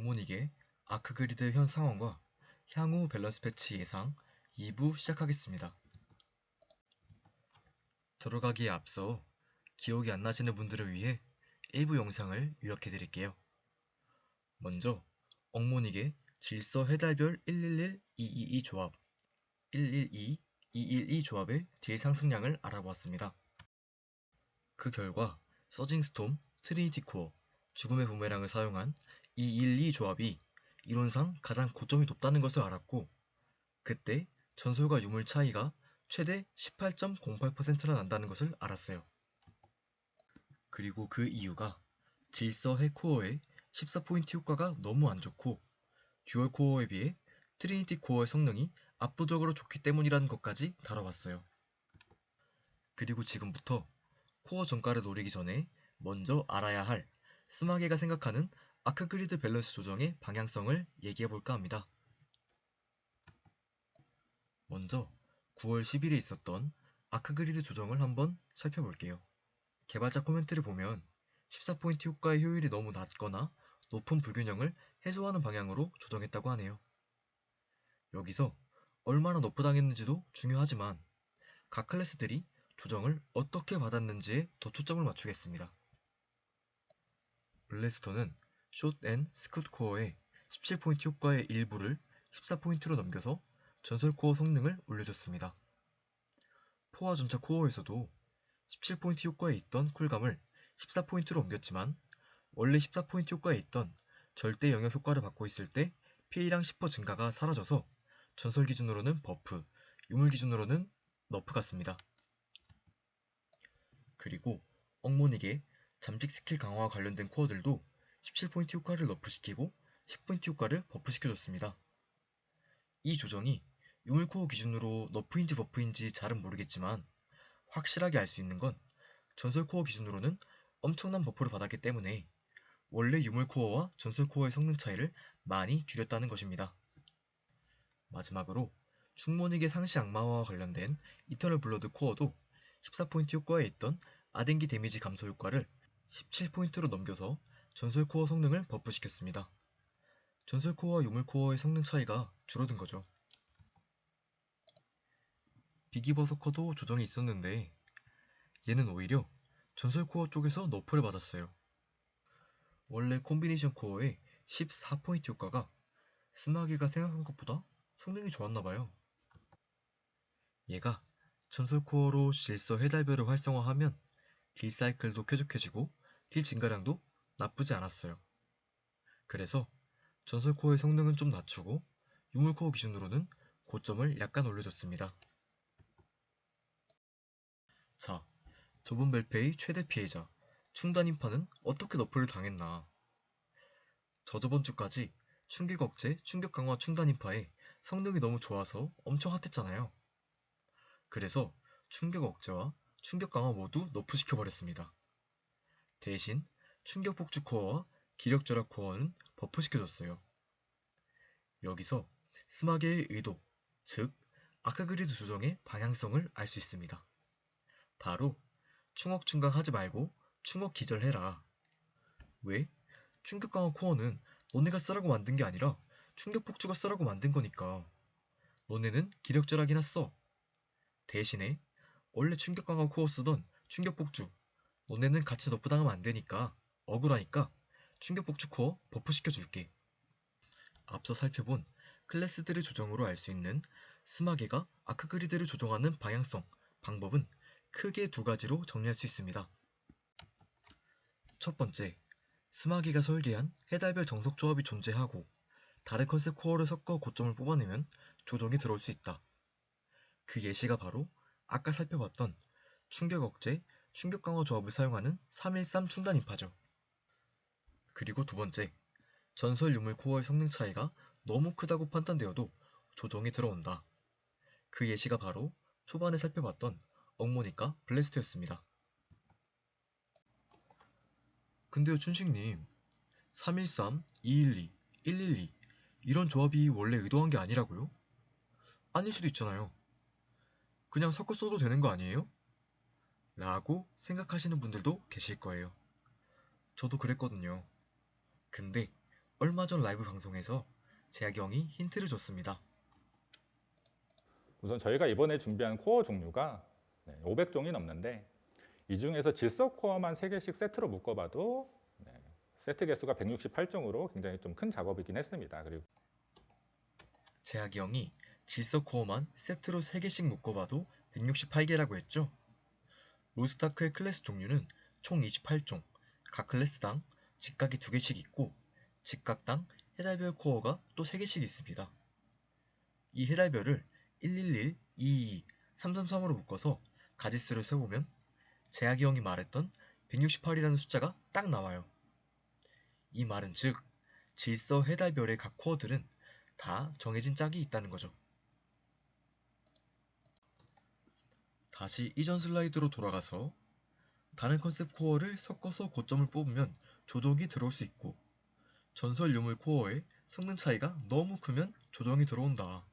엉모닉의 아크그리드 현 상황과 향후 밸런스 패치 예상 2부 시작하겠습니다. 들어가기에 앞서 기억이 안 나시는 분들을 위해 일부 영상을 요약해 드릴게요. 먼저 엉모닉의 질서 해달별 111-222 조합 112-212 조합의 딜 상승량을 알아보았습니다. 그 결과 서징스톰, 트리니티 코어, 죽음의 부메랑을 사용한 212 조합이 이론상 가장 고점이 높다는 것을 알았고 그때 전설과 유물 차이가 최대 18.08%나 난다는 것을 알았어요. 그리고 그 이유가 질서 해코어의 14포인트 효과가 너무 안 좋고 듀얼 코어에 비해 트리니티 코어의 성능이 압도적으로 좋기 때문이라는 것까지 다뤄봤어요. 그리고 지금부터 코어 정가를 노리기 전에 먼저 알아야 할 스마게가 생각하는 아크 그리드 밸런스 조정의 방향성을 얘기해 볼까 합니다. 먼저 9월 10일에 있었던 아크 그리드 조정을 한번 살펴볼게요. 개발자 코멘트를 보면 14포인트 효과의 효율이 너무 낮거나 높은 불균형을 해소하는 방향으로 조정했다고 하네요. 여기서 얼마나 너프당했는지도 중요하지만 각 클래스들이 조정을 어떻게 받았는지에 더 초점을 맞추겠습니다. 블래스터는 숏앤 스쿠트 코어의 17포인트 효과의 일부를 14포인트로 넘겨서 전설 코어 성능을 올려줬습니다. 포화 전차 코어에서도 17포인트 효과에 있던 쿨감을 14포인트로 옮겼지만 원래 14포인트 효과에 있던 절대 영역 효과를 받고 있을 때 피해량 10% 증가가 사라져서 전설 기준으로는 버프, 유물 기준으로는 너프 같습니다. 그리고 엉모닉의 잠식 스킬 강화와 관련된 코어들도 17포인트 효과를 너프시키고 10포인트 효과를 버프시켜줬습니다. 이 조정이 유물 코어 기준으로 너프인지 버프인지 잘은 모르겠지만 확실하게 알 수 있는 건 전설 코어 기준으로는 엄청난 버프를 받았기 때문에 원래 유물 코어와 전설 코어의 성능 차이를 많이 줄였다는 것입니다. 마지막으로 충모닉의 상시 악마와 관련된 이터널 블러드 코어도 14포인트 효과에 있던 아덴기 데미지 감소 효과를 17포인트로 넘겨서 전설 코어 성능을 버프시켰습니다. 전설 코어와 유물 코어의 성능 차이가 줄어든 거죠. 비기버서커도 조정이 있었는데 얘는 오히려 전설 코어 쪽에서 너프를 받았어요. 원래 콤비네이션 코어의 14포인트 효과가 스마기가 생각한 것보다 성능이 좋았나봐요. 얘가 전설 코어로 질서 해달별을 활성화하면 딜 사이클도 쾌적해지고 딜 증가량도 나쁘지 않았어요. 그래서 전설 코어의 성능은 좀 낮추고 유물 코어 기준으로는 고점을 약간 올려줬습니다. 자, 저번 벨페의 최대 피해자 충단 인파는 어떻게 너프를 당했나? 저저번 주까지 충격 억제, 충격 강화 충단 인파의 성능이 너무 좋아서 엄청 핫했잖아요. 그래서 충격 억제와 충격 강화 모두 너프시켜 버렸습니다. 대신 충격 폭주 코어와 기력 절약 코어는 버프시켜줬어요. 여기서 스마게의 의도, 즉 아크그리드 조정의 방향성을 알 수 있습니다. 바로 충억 충강하지 말고 충억 기절해라. 왜? 충격 강화 코어는 너네가 쓰라고 만든 게 아니라 충격 폭주가 쓰라고 만든 거니까. 너네는 기력 절약이나 써. 대신에 원래 충격 강화 코어 쓰던 충격 폭주 너네는 같이 너프 당하면 안 되니까 억울하니까 충격 폭주 코어 버프 시켜 줄게. 앞서 살펴본 클래스들의 조정으로 알 수 있는 스마게가 아크그리드를 조정하는 방향성, 방법은 크게 두 가지로 정리할 수 있습니다. 첫 번째, 스마기가 설계한 해달별 정석 조합이 존재하고 다른 컨셉 코어를 섞어 고점을 뽑아내면 조정이 들어올 수 있다. 그 예시가 바로 아까 살펴봤던 충격 억제, 충격 강화 조합을 사용하는 313 충단 인파죠. 그리고 두 번째, 전설 유물 코어의 성능 차이가 너무 크다고 판단되어도 조정이 들어온다. 그 예시가 바로 초반에 살펴봤던 엉모니까 블래스트였습니다. 근데요 춘식님 313, 212, 112 이런 조합이 원래 의도한 게 아니라고요? 아닐 수도 있잖아요. 그냥 섞어 써도 되는 거 아니에요? 라고 생각하시는 분들도 계실 거예요. 저도 그랬거든요. 근데 얼마 전 라이브 방송에서 재학이 형이 힌트를 줬습니다. 우선 저희가 이번에 준비한 코어 종류가 500종이 넘는데 이 중에서 질서 코어만 3개씩 세트로 묶어봐도 네, 세트 개수가 168종으로 굉장히 좀 큰 작업이긴 했습니다. 그리고 재학이 형이 질서 코어만 세트로 3개씩 묶어봐도 168개라고 했죠? 로스타크의 클래스 종류는 총 28종, 각 클래스당 직각이 2개씩 있고 직각당 해달별 코어가 또 3개씩 있습니다. 이 해달별을 111, 222, 333으로 묶어서 가지수를 세보면 재학이 형이 말했던 168이라는 숫자가 딱 나와요. 이 말은 즉 질서 해달별의 각 코어들은 다 정해진 짝이 있다는 거죠. 다시 이전 슬라이드로 돌아가서 다른 컨셉 코어를 섞어서 고점을 뽑으면 조정이 들어올 수 있고 전설 유물 코어의 성능 차이가 너무 크면 조정이 들어온다.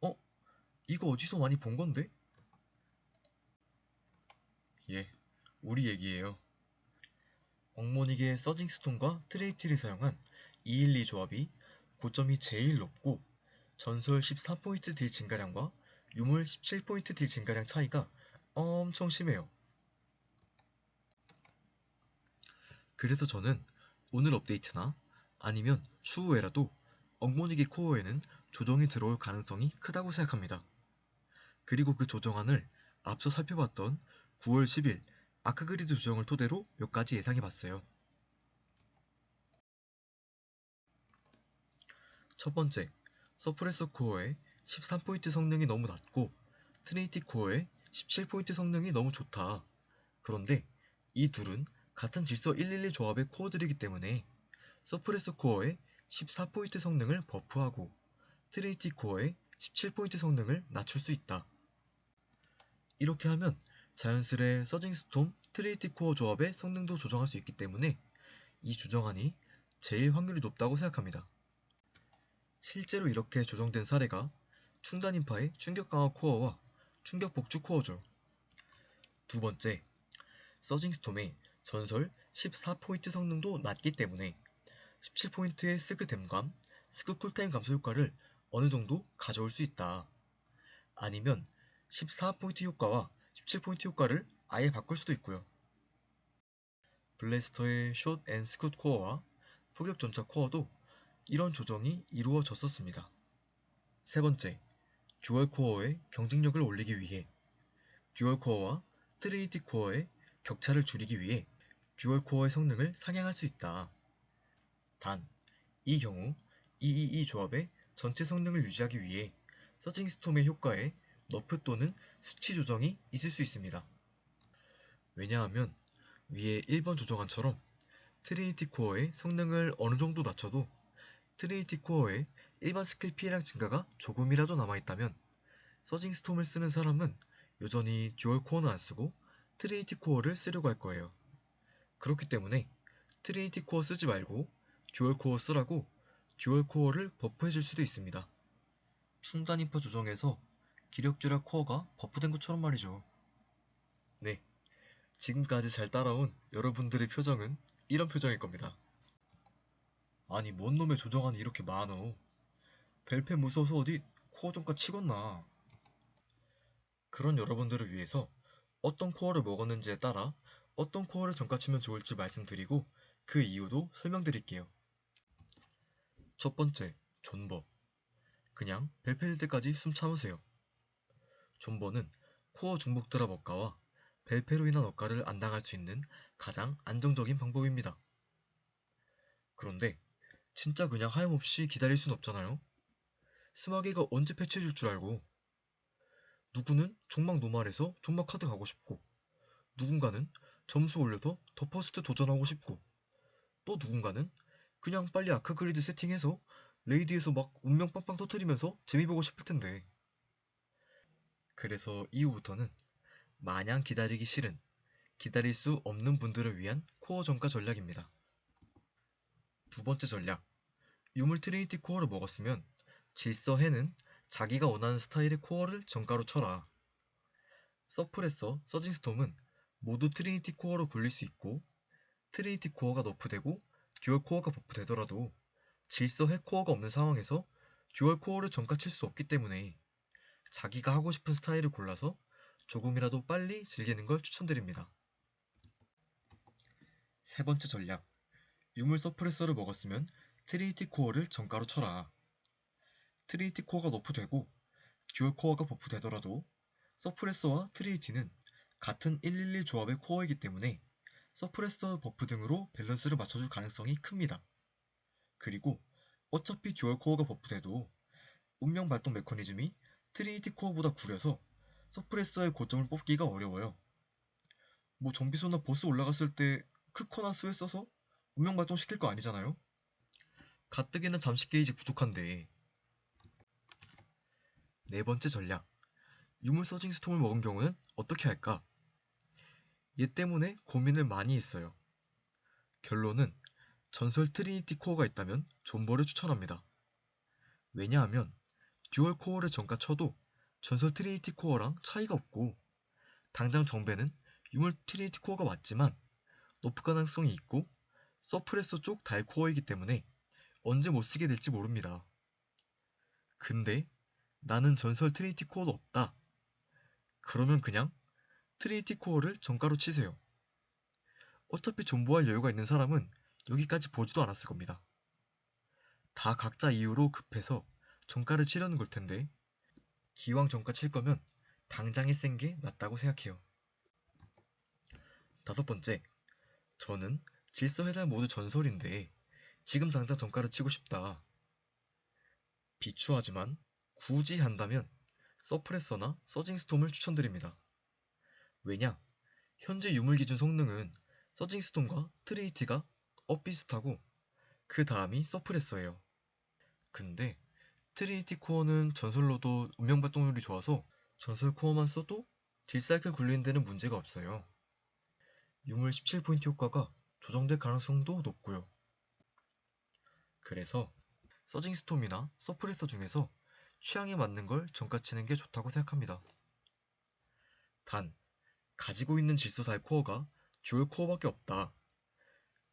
어? 이거 어디서 많이 본 건데? 예, 우리 얘기예요. 엉모닉의 서징스톤과 트레이티를 사용한 212 조합이 고점이 제일 높고 전설 14포인트 딜 증가량과 유물 17포인트 딜 증가량 차이가 엄청 심해요. 그래서 저는 오늘 업데이트나 아니면 추후에라도 엉모닉의 코어에는 조정이 들어올 가능성이 크다고 생각합니다. 그리고 그 조정안을 앞서 살펴봤던 9월 10일 아크그리드 조정을 토대로 몇 가지 예상해봤어요. 첫 번째, 서프레서 코어의 13포인트 성능이 너무 낮고 트리니티 코어의 17포인트 성능이 너무 좋다. 그런데 이 둘은 같은 질서 112 조합의 코어들이기 때문에 서프레서 코어의 14포인트 성능을 버프하고 트리니티 코어의 17포인트 성능을 낮출 수 있다. 이렇게 하면 자연스레 서징 스톰 트리니티 코어 조합의 성능도 조정할 수 있기 때문에 이 조정안이 제일 확률이 높다고 생각합니다. 실제로 이렇게 조정된 사례가 충단 인파의 충격 강화 코어와 충격 복주 코어죠. 두 번째, 서징 스톰의 전설 14포인트 성능도 낮기 때문에 17포인트의 스그 댐감, 스그 쿨타임 감소 효과를 어느 정도 가져올 수 있다. 아니면 14포인트 효과와 17포인트 효과를 아예 바꿀 수도 있고요. 블래스터의 숏앤 스굿 코어와 포격 전차 코어도 이런 조정이 이루어졌었습니다. 세 번째, 듀얼 코어의 경쟁력을 올리기 위해 듀얼 코어와 트리니티 코어의 격차를 줄이기 위해 듀얼 코어의 성능을 상향할 수 있다. 단, 이 경우 222 조합의 전체 성능을 유지하기 위해 서징 스톰의 효과에 너프 또는 수치 조정이 있을 수 있습니다. 왜냐하면 위에 1번 조정안처럼 트리니티 코어의 성능을 어느 정도 낮춰도 트리니티 코어의 일반 스킬 피해량 증가가 조금이라도 남아있다면 서징 스톰을 쓰는 사람은 여전히 듀얼 코어는 안 쓰고 트리니티 코어를 쓰려고 할 거예요. 그렇기 때문에 트리니티 코어 쓰지 말고 듀얼 코어 쓰라고 듀얼 코어를 버프해 줄 수도 있습니다. 충단 인파 조정에서 기력주라 코어가 버프된 것처럼 말이죠. 네, 지금까지 잘 따라온 여러분들의 표정은 이런 표정일 겁니다. 아니 뭔 놈의 조정안이 이렇게 많어. 벨페 무서워서 어디 코어 정가 치겄나. 그런 여러분들을 위해서 어떤 코어를 먹었는지에 따라 어떤 코어를 정가치면 좋을지 말씀드리고 그 이유도 설명드릴게요. 첫 번째, 존버. 그냥 벨페일 때까지 숨 참으세요. 존버는 코어 중복 드랍 억가와 벨페로 인한 억가를 안 당할 수 있는 가장 안정적인 방법입니다. 그런데 진짜 그냥 하염없이 기다릴 순 없잖아요. 스마게가 언제 패치해줄 줄 알고 누구는 종막 노말에서 종막 카드 가고 싶고 누군가는 점수 올려서 더 퍼스트 도전하고 싶고 또 누군가는 그냥 빨리 아크 그리드 세팅해서 레이드에서 막 운명 빵빵 터트리면서 재미 보고 싶을 텐데 그래서 이후부터는 마냥 기다리기 싫은 기다릴 수 없는 분들을 위한 코어 정가 전략입니다. 두 번째 전략 유물 트리니티 코어를 먹었으면 질서 해는 자기가 원하는 스타일의 코어를 정가로 쳐라. 서프레서 서징스톰은 모두 트리니티 코어로 굴릴 수 있고 트리니티 코어가 너프되고 듀얼 코어가 버프되더라도 질서 핵 코어가 없는 상황에서 듀얼 코어를 전가칠 수 없기 때문에 자기가 하고 싶은 스타일을 골라서 조금이라도 빨리 즐기는 걸 추천드립니다. 세 번째 전략. 유물 서프레서를 먹었으면 트리니티 코어를 정가로 쳐라. 트리니티 코어가 너프되고 듀얼 코어가 버프되더라도 서프레서와 트리니티는 같은 111 조합의 코어이기 때문에 서프레서 버프 등으로 밸런스를 맞춰줄 가능성이 큽니다. 그리고 어차피 듀얼 코어가 버프돼도 운명 발동 메커니즘이 트리니티 코어보다 구려서 서프레서의 고점을 뽑기가 어려워요. 뭐 좀비소나 보스 올라갔을 때 크코나 스웨 써서 운명 발동 시킬 거 아니잖아요? 가뜩이나 잠식 게이지 부족한데. 네 번째 전략. 유물 서징 스톰을 먹은 경우는 어떻게 할까? 얘 때문에 고민을 많이 했어요. 결론은 전설 트리니티 코어가 있다면 존버를 추천합니다. 왜냐하면 듀얼 코어를 정가 쳐도 전설 트리니티 코어랑 차이가 없고 당장 정배는 유물 트리니티 코어가 맞지만 너프 가능성이 있고 서프레서 쪽 달 코어이기 때문에 언제 못 쓰게 될지 모릅니다. 근데 나는 전설 트리니티 코어도 없다. 그러면 그냥 트리니티 코어를 정가로 치세요. 어차피 존버할 여유가 있는 사람은 여기까지 보지도 않았을 겁니다. 다 각자 이유로 급해서 정가를 치려는 걸 텐데 기왕 정가 칠 거면 당장 에 센 게 낫다고 생각해요. 다섯 번째, 저는 질서 해달 모두 전설인데 지금 당장 정가를 치고 싶다. 비추하지만 굳이 한다면 서프레서나 서징스톰을 추천드립니다. 왜냐? 현재 유물 기준 성능은 서징스톰과 트리니티가 업 비슷하고 그 다음이 서프레서예요. 근데 트리니티 코어는 전설로도 운명 발동률이 좋아서 전설 코어만 써도 딜사이클 굴리는 데는 문제가 없어요. 유물 17포인트 효과가 조정될 가능성도 높고요. 그래서 서징 스톰이나 서프레서 중에서 취향에 맞는 걸 정가치는 게 좋다고 생각합니다. 단, 가지고 있는 질서사의 코어가 듀얼 코어밖에 없다.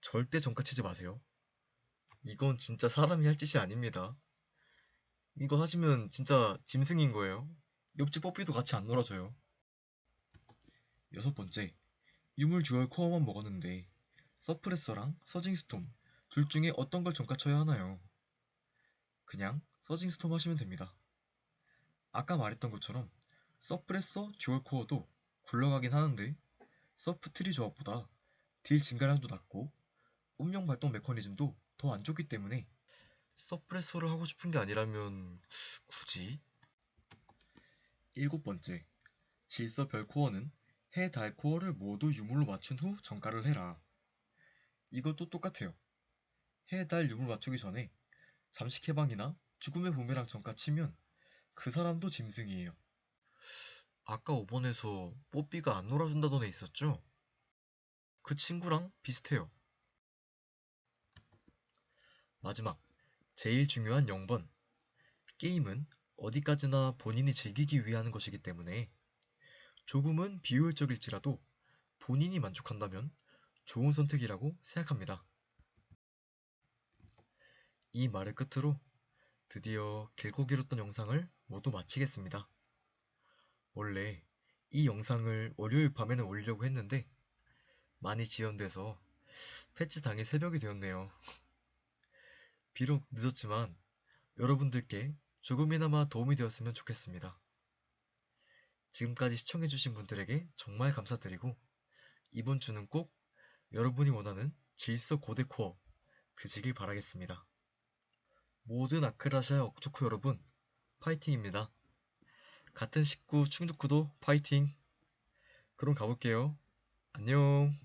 절대 정가치지 마세요. 이건 진짜 사람이 할 짓이 아닙니다. 이거 하시면 진짜 짐승인 거예요. 옆집 뽀삐도 같이 안 놀아줘요. 여섯 번째, 유물 듀얼 코어만 먹었는데 서프레서랑 서징스톰 둘 중에 어떤 걸 정가 쳐야 하나요? 그냥 서징 스톰 하시면 됩니다. 아까 말했던 것처럼 서프레서 듀얼 코어도 굴러가긴 하는데 서프 트리 조합보다 딜 증가량도 낮고 운명 발동 메커니즘도 더 안 좋기 때문에 서프레서를 하고 싶은 게 아니라면 굳이? 일곱 번째, 질서 별 코어는 해, 달 코어를 모두 유물로 맞춘 후 정가를 해라. 이것도 똑같아요. 해, 달 유물 맞추기 전에 잠식 해방이나 죽음의 부메랑 정가 치면 그 사람도 짐승이에요. 아까 5번에서 뽀삐가 안 놀아준다던 애 있었죠? 그 친구랑 비슷해요. 마지막, 제일 중요한 0번. 게임은 어디까지나 본인이 즐기기 하는 것이기 때문에 조금은 비효율적일지라도 본인이 만족한다면 좋은 선택이라고 생각합니다. 이 말을 끝으로 드디어 길고 길었던 영상을 모두 마치겠습니다. 원래 이 영상을 월요일 밤에는 올리려고 했는데 많이 지연돼서 패치 당일 새벽이 되었네요. 비록 늦었지만 여러분들께 조금이나마 도움이 되었으면 좋겠습니다. 지금까지 시청해주신 분들에게 정말 감사드리고 이번 주는 꼭 여러분이 원하는 질서 고대 코어 드시길 바라겠습니다. 모든 아크라시아 억초쿠 여러분 파이팅입니다. 같은 식구 충주쿠도 파이팅! 그럼 가볼게요. 안녕!